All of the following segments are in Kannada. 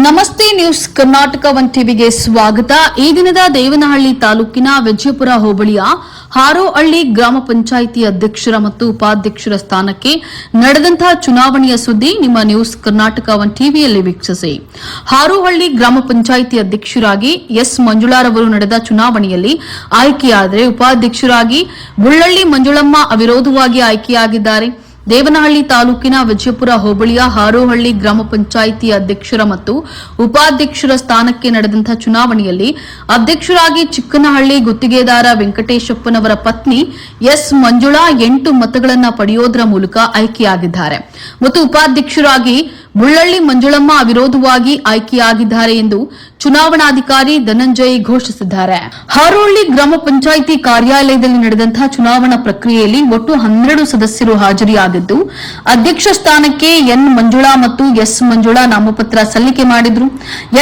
ನಮಸ್ತೆ ನ್ಯೂಸ್ ಕರ್ನಾಟಕ ಒನ್ ಟಿವಿಗೆ ಸ್ವಾಗತ. ಈ ದಿನದ ದೇವನಹಳ್ಳಿ ತಾಲೂಕಿನ ವಿಜಯಪುರ ಹೋಬಳಿಯ ಹಾರೋಹಳ್ಳಿ ಗ್ರಾಮ ಪಂಚಾಯಿತಿ ಅಧ್ಯಕ್ಷರ ಮತ್ತು ಉಪಾಧ್ಯಕ್ಷರ ಸ್ಥಾನಕ್ಕೆ ನಡೆದಂತಹ ಚುನಾವಣೆಯ ಸುದ್ದಿ ನಿಮ್ಮ ನ್ಯೂಸ್ ಕರ್ನಾಟಕ ಒನ್ ಟಿವಿಯಲ್ಲಿ ವೀಕ್ಷಿಸಿ. ಹಾರೋಹಳ್ಳಿ ಗ್ರಾಮ ಪಂಚಾಯಿತಿ ಅಧ್ಯಕ್ಷರಾಗಿ ಎಸ್ ಮಂಜುಳಾರವರು ನಡೆದ ಚುನಾವಣೆಯಲ್ಲಿ ಆಯ್ಕೆಯಾದರೆ ಉಪಾಧ್ಯಕ್ಷರಾಗಿ ಬುಳ್ಳಳ್ಳಿ ಮಂಜುಳಮ್ಮ ಅವಿರೋಧವಾಗಿ ಆಯ್ಕೆಯಾಗಿದ್ದಾರೆ. ದೇವನಹಳ್ಳಿ ತಾಲೂಕಿನ ವಿಜಯಪುರ ಹೋಬಳಿಯ ಹಾರೋಹಳ್ಳಿ ಗ್ರಾಮ ಪಂಚಾಯಿತಿ ಅಧ್ಯಕ್ಷರ ಮತ್ತು ಉಪಾಧ್ಯಕ್ಷರ ಸ್ಥಾನಕ್ಕೆ ನಡೆದಂತಹ ಚುನಾವಣೆಯಲ್ಲಿ ಅಧ್ಯಕ್ಷರಾಗಿ ಚಿಕ್ಕನಹಳ್ಳಿ ಗುತ್ತಿಗೆದಾರ ವೆಂಕಟೇಶಪ್ಪನವರ ಪತ್ನಿ ಎಸ್ ಮಂಜುಳಾ ಎಂಟು ಮತಗಳನ್ನು ಪಡೆಯೋದರ ಮೂಲಕ ಆಯ್ಕೆಯಾಗಿದ್ದಾರೆ. ಮತ್ತು ಉಪಾಧ್ಯಕ್ಷರಾಗಿ ಬುಳ್ಳಳ್ಳಿ ಮಂಜುಳಮ್ಮ ಅವಿರೋಧವಾಗಿ ಆಯ್ಕೆಯಾಗಿದ್ದಾರೆ ಎಂದು ಚುನಾವಣಾಧಿಕಾರಿ ಧನಂಜಯ್ ಘೋಷಿಸಿದ್ದಾರೆ. ಹಾರೋಳ್ಳಿ ಗ್ರಾಮ ಪಂಚಾಯಿತಿ ಕಾರ್ಯಾಲಯದಲ್ಲಿ ನಡೆದಂತಹ ಚುನಾವಣಾ ಪ್ರಕ್ರಿಯೆಯಲ್ಲಿ ಒಟ್ಟು ಹನ್ನೆರಡು ಸದಸ್ಯರು ಹಾಜರಿಯಾಗಿದ್ದು, ಅಧ್ಯಕ್ಷ ಸ್ಥಾನಕ್ಕೆ ಎನ್ ಮಂಜುಳಾ ಮತ್ತು ಎಸ್ ಮಂಜುಳಾ ನಾಮಪತ್ರ ಸಲ್ಲಿಕೆ ಮಾಡಿದ್ರು.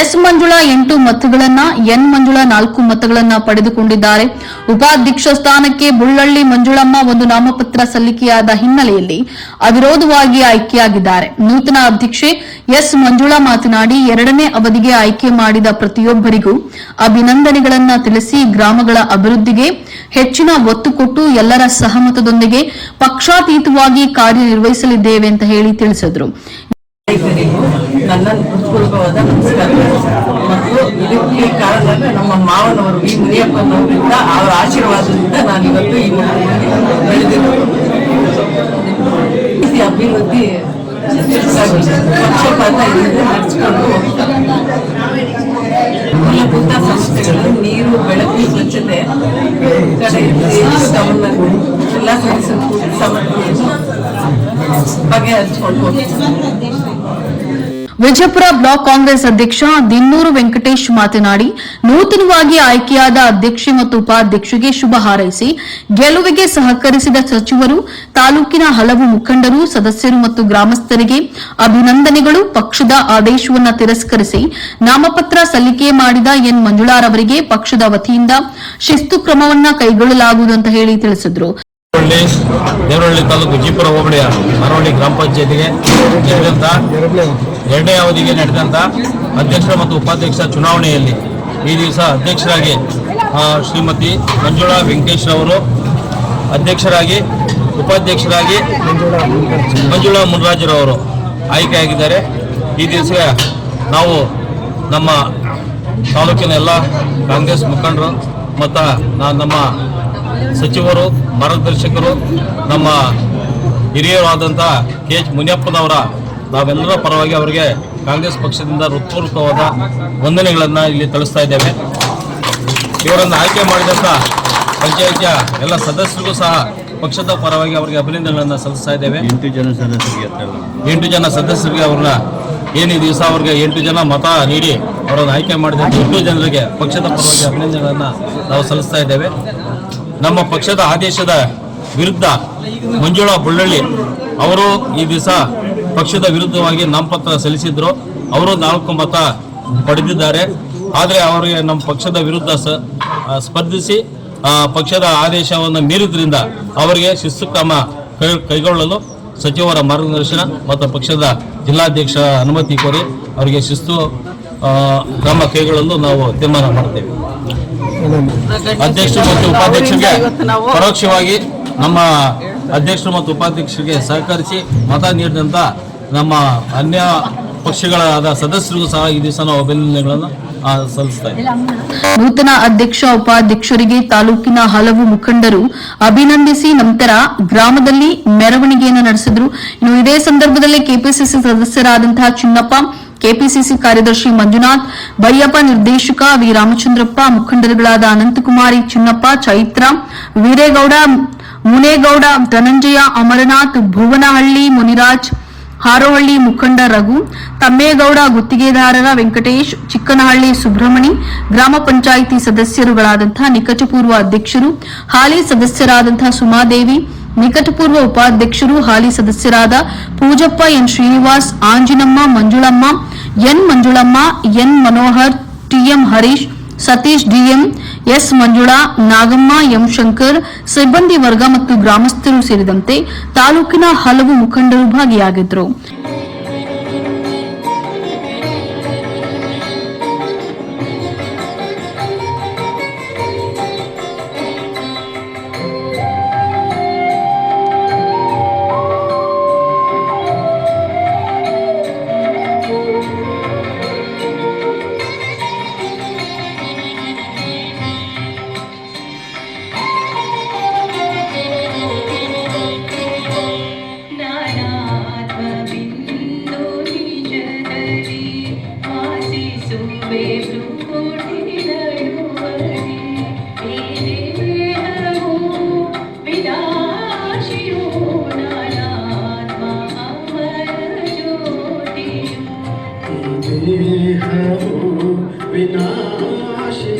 ಎಸ್ ಮಂಜುಳಾ ಎಂಟು ಮತಗಳನ್ನ, ಎನ್ ಮಂಜುಳಾ ನಾಲ್ಕು ಮತಗಳನ್ನ ಪಡೆದುಕೊಂಡಿದ್ದಾರೆ. ಉಪಾಧ್ಯಕ್ಷ ಸ್ಥಾನಕ್ಕೆ ಬುಳ್ಳಳ್ಳಿ ಮಂಜುಳಮ್ಮ ಒಂದು ನಾಮಪತ್ರ ಸಲ್ಲಿಕೆಯಾದ ಹಿನ್ನೆಲೆಯಲ್ಲಿ ಅವಿರೋಧವಾಗಿ ಆಯ್ಕೆಯಾಗಿದ್ದಾರೆ. ನೂತನ ಅಧ್ಯಕ್ಷೆ ಎಸ್ ಮಂಜುಳಾ ಮಾತನಾಡಿ, ಎರಡನೇ ಅವಧಿಗೆ ಆಯ್ಕೆ ಮಾಡಿದ ಪ್ರತಿಯೊಬ್ಬರಿಗೂ ಅಭಿನಂದನೆಗಳನ್ನು ತಿಳಿಸಿ ಗ್ರಾಮಗಳ ಅಭಿವೃದ್ಧಿಗೆ ಹೆಚ್ಚಿನ ಒತ್ತು ಕೊಟ್ಟು ಎಲ್ಲರ ಸಹಮತದೊಂದಿಗೆ ಪಕ್ಷಾತೀತವಾಗಿ ಕಾರ್ಯನಿರ್ವಹಿಸಲಿದ್ದೇವೆ ಅಂತ ಹೇಳಿ ತಿಳಿಸಿದರು. ಇದಕ್ಕೆ ಕಾರಣ ನಮ್ಮ ಮಾವನವರು ಆಶೀರ್ವಾದದಿಂದ ನಾನು ಇವತ್ತು ಈ ಅಭಿವೃದ್ಧಿ ಪಕ್ಷಪಾತ ಇಲ್ಲದೆ ನಡೆಸಿಕೊಂಡು ಮೂಲಭೂತ ಸಂಸ್ಥೆಗಳು ನೀರು ಬೆಳಕು ಸ್ವಚ್ಛತೆ ಕಡೆ ಎಲ್ಲ ಸಮಸ್ಯೆಗಳನ್ನು ಬಗೆಹರಿಸ್ಕೊಂಡು ಹೋಗ್ತೀವಿ ವಿಜಯಪುರ ಬ್ಲಾಕ್ ಕಾಂಗ್ರೆಸ್ ಅಧ್ಯಕ್ಷ ದಿನ್ನೂರು ವೆಂಕಟೇಶ್ ಮಾತನಾಡಿ, ನೂತನವಾಗಿ ಆಯ್ಕೆಯಾದ ಅಧ್ಯಕ್ಷೆ ಮತ್ತು ಉಪಾಧ್ಯಕ್ಷರಿಗೆ ಶುಭ ಹಾರೈಸಿ, ಗೆಲುವಿಗೆ ಸಹಕರಿಸಿದ ಸಚಿವರು, ತಾಲೂಕಿನ ಹಲವು ಮುಖಂಡರು, ಸದಸ್ಯರು ಮತ್ತು ಗ್ರಾಮಸ್ಥರಿಗೆ ಅಭಿನಂದನೆಗಳು, ಪಕ್ಷದ ಆದೇಶವನ್ನು ತಿರಸ್ಕರಿಸಿ, ನಾಮಪತ್ರ ಸಲ್ಲಿಕೆ ಮಾಡಿದ ಎನ್ ಮಂಜುಳಾರವರಿಗೆ ಪಕ್ಷದ ವತಿಯಿಂದ ಶಿಸ್ತು ಕ್ರಮವನ್ನು ಕೈಗೊಳ್ಳಲಾಗುವುದು ಅಂತ ಹೇಳಿ ತಿಳಿಸಿದರು. ದೇವರಹಳ್ಳಿ ತಾಲೂಕು ಜೀಪುರ ಹೋಬಳಿಯ ಮರವಳ್ಳಿ ಗ್ರಾಮ ಪಂಚಾಯತಿಗೆ ನಡೆದಂತ ಎರಡನೇ ಅವಧಿಗೆ ನಡೆದಂತ ಅಧ್ಯಕ್ಷ ಮತ್ತು ಉಪಾಧ್ಯಕ್ಷ ಚುನಾವಣೆಯಲ್ಲಿ ಈ ದಿವಸ ಅಧ್ಯಕ್ಷರಾಗಿ ಶ್ರೀಮತಿ ಮಂಜುಳಾ ವೆಂಕಟೇಶ್ ಅವರು ಅಧ್ಯಕ್ಷರಾಗಿ, ಉಪಾಧ್ಯಕ್ಷರಾಗಿ ಮಂಜುಳಾ ಮುನ್ರಾಜರವರು ಆಯ್ಕೆಯಾಗಿದ್ದಾರೆ. ಈ ದಿವಸ ನಾವು ನಮ್ಮ ತಾಲೂಕಿನ ಎಲ್ಲ ಕಾಂಗ್ರೆಸ್ ಮುಖಂಡರು ಮತ್ತು ನಮ್ಮ ಸಚಿವರು ಮಾರ್ಗದರ್ಶಕರು ನಮ್ಮ ಹಿರಿಯರಾದಂಥ ಕೆ ಎಚ್ ಮುನಿಯಪ್ಪನವರ ನಾವೆಲ್ಲರ ಪರವಾಗಿ ಅವರಿಗೆ ಕಾಂಗ್ರೆಸ್ ಪಕ್ಷದಿಂದ ಹೃತ್ಪೂರ್ವಕವಾದ ವಂದನೆಗಳನ್ನು ಇಲ್ಲಿ ತಿಳಿಸ್ತಾ ಇದ್ದೇವೆ. ಇವರನ್ನು ಆಯ್ಕೆ ಮಾಡಿದಂಥ ಪಂಚಾಯತಿಯ ಎಲ್ಲ ಸದಸ್ಯರಿಗೂ ಸಹ ಪಕ್ಷದ ಪರವಾಗಿ ಅವರಿಗೆ ಅಭಿನಂದನೆಗಳನ್ನು ಸಲ್ಲಿಸ್ತಾ ಇದ್ದೇವೆ. ಎಂಟು ಜನ ಸದಸ್ಯರಿಗೆ ಎಂಟು ಜನ ಸದಸ್ಯರಿಗೆ ಅವ್ರನ್ನ ಏನು ಈ ದಿವಸ ಅವ್ರಿಗೆ ಎಂಟು ಜನ ಮತ ನೀಡಿ ಅವರನ್ನು ಆಯ್ಕೆ ಮಾಡಿದ ಎಂಟು ಜನರಿಗೆ ಪಕ್ಷದ ಪರವಾಗಿ ಅಭಿನಂದನೆಗಳನ್ನು ನಾವು ಸಲ್ಲಿಸ್ತಾ ಇದ್ದೇವೆ. ನಮ್ಮ ಪಕ್ಷದ ಆದೇಶದ ವಿರುದ್ಧ ಮಂಜುಳಾ ಬುಳ್ಳಳ್ಳಿ ಅವರು ಈ ದಿವಸ ಪಕ್ಷದ ವಿರುದ್ಧವಾಗಿ ನಾಮಪತ್ರ ಸಲ್ಲಿಸಿದ್ರು. ಅವರು ನಾಲ್ಕು ಮತ ಪಡೆದಿದ್ದಾರೆ. ಆದರೆ ಅವರಿಗೆ ನಮ್ಮ ಪಕ್ಷದ ವಿರುದ್ಧ ಸ್ಪರ್ಧಿಸಿ ಪಕ್ಷದ ಆದೇಶವನ್ನು ಮೀರಿದ್ರಿಂದ ಅವರಿಗೆ ಶಿಸ್ತು ಕ್ರಮ ಕೈಗೊಳ್ಳಲು ಸಚಿವರ ಮಾರ್ಗದರ್ಶನ ಮತ್ತು ಪಕ್ಷದ ಜಿಲ್ಲಾಧ್ಯಕ್ಷರ ಅನುಮತಿ ಕೋರಿ ಅವರಿಗೆ ಶಿಸ್ತು ಕ್ರಮ ಕೈಗೊಳ್ಳಲು ನಾವು ತೀರ್ಮಾನ ಮಾಡ್ತೇವೆ. ಅಧ್ಯಕ್ಷರು ಮತ್ತು ಉಪಾಧ್ಯಕ್ಷರಿಗೆ ಪರೋಕ್ಷವಾಗಿ ನಮ್ಮ ಅಧ್ಯಕ್ಷರು ಮತ್ತು ಉಪಾಧ್ಯಕ್ಷರಿಗೆ ಸಹಕರಿಸಿ ಮತ ನೀಡಿದಂಥ ನಮ್ಮ ಅನ್ಯ ಪಕ್ಷಗಳಾದ ಸದಸ್ಯರಿಗೂ ಸಹ ಈ ದಿವಸ ನಾವು ಅಭಿನಂದನೆಗಳನ್ನು ನೂತನ ಅಧ್ಯಕ್ಷ ಉಪಾಧ್ಯಕ್ಷರಿಗೆ ತಾಲೂಕಿನ ಹಲವು ಮುಖಂಡರು ಅಭಿನಂದಿಸಿ ನಂತರ ಗ್ರಾಮದಲ್ಲಿ ಮೆರವಣಿಗೆಯನ್ನು ನಡೆಸಿದರು. ಇನ್ನು ಇದೇ ಸಂದರ್ಭದಲ್ಲಿ ಕೆಪಿಸಿಸಿ ಸದಸ್ಯರಾದಂತಹ ಚಿನ್ನಪ್ಪ, ಕೆಪಿಸಿಸಿ ಕಾರ್ಯದರ್ಶಿ ಮಂಜುನಾಥ್, ಬೈಯಪ್ಪ ನಿರ್ದೇಶಕ ವಿ. ರಾಮಚಂದ್ರಪ್ಪ, ಮುಖಂಡರುಗಳಾದ ಅನಂತಕುಮಾರಿ ಚಿನ್ನಪ್ಪ, ಚೈತ್ರ, ವೀರೇಗೌಡ, ಮುನೇಗೌಡ, ಧನಂಜಯ, ಅಮರನಾಥ್, ಭುವನಹಳ್ಳಿ, ಮುನಿರಾಜ್ ಹಾರೋಹಳ್ಳಿ ಮುಖಂಡ ರಘು, ತಮ್ಮೇಗೌಡ ಗುತ್ತಿಗೆದಾರರ ವೆಂಕಟೇಶ್, ಚಿಕ್ಕನಹಳ್ಳಿ ಸುಬ್ರಹ್ಮಣಿ, ಗ್ರಾಮ ಪಂಚಾಯಿತಿ ಸದಸ್ಯರುಗಳಾದಂತಹ ನಿಕಟಪೂರ್ವ ಅಧ್ಯಕ್ಷರು, ಹಾಲಿ ಸದಸ್ಯರಾದಂತಹ ಸುಮಾದೇವಿ, ನಿಕಟಪೂರ್ವ ಉಪಾಧ್ಯಕ್ಷರು, ಹಾಲಿ ಸದಸ್ಯರಾದ Poojappa N Srinivas, Anjinamma Manjulamma, N Manjulamma, N Manohar TM Harish Satish DM, S Manjula, Nagamma, M Shankar, ಸಿಬ್ಬಂದಿ ವರ್ಗ ಮತ್ತು ಗ್ರಾಮಸ್ಥರು ಸೇರಿದಂತೆ ತಾಲೂಕಿನ ಹಲವು ಮುಖಂಡರು ಭಾಗಿಯಾಗಿದ್ದರು. বিনাশী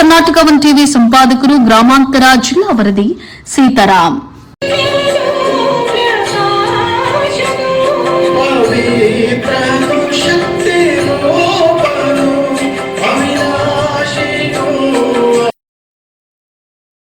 ಕರ್ನಾಟಕ ಒನ್ ಟಿವಿ ಸಂಪಾದಕರು ಗ್ರಾಮಾಂತರ ಜಿಲ್ಲಾ ವರದಿ ಸೀತಾರಾಮ್